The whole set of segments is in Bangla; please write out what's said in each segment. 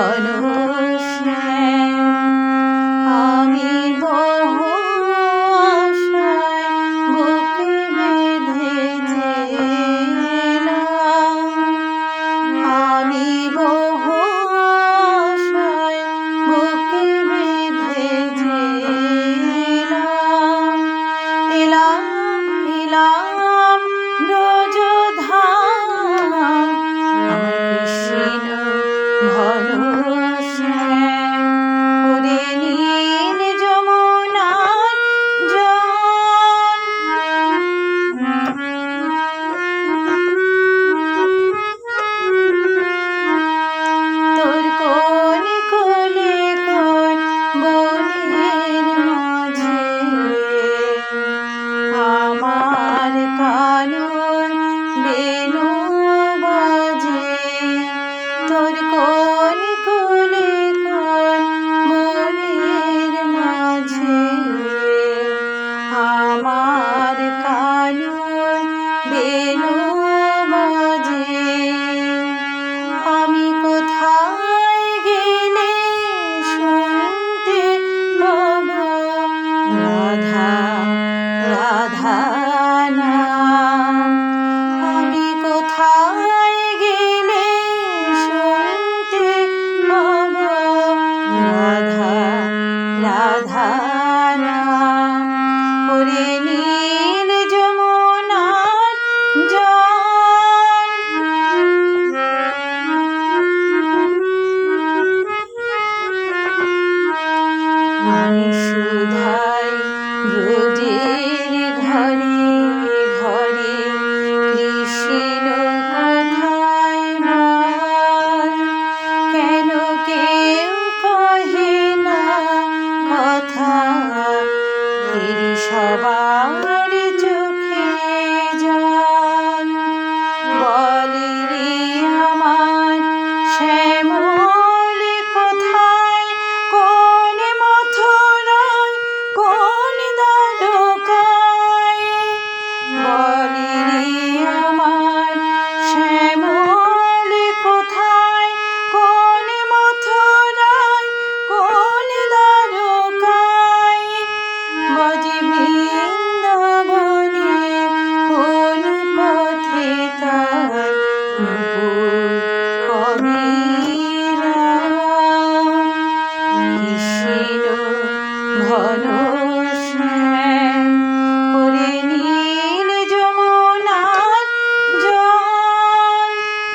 ஞானம் राधा বলি রে আমার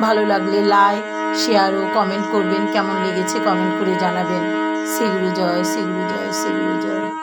ভালো লাগলে লাইক শেয়ার ও কমেন্ট করবেন। কেমন লেগেছে কমেন্ট করে জানাবেন। শ্রীগুরু জয় শ্রীগুরু জয় শ্রীগুরু জয়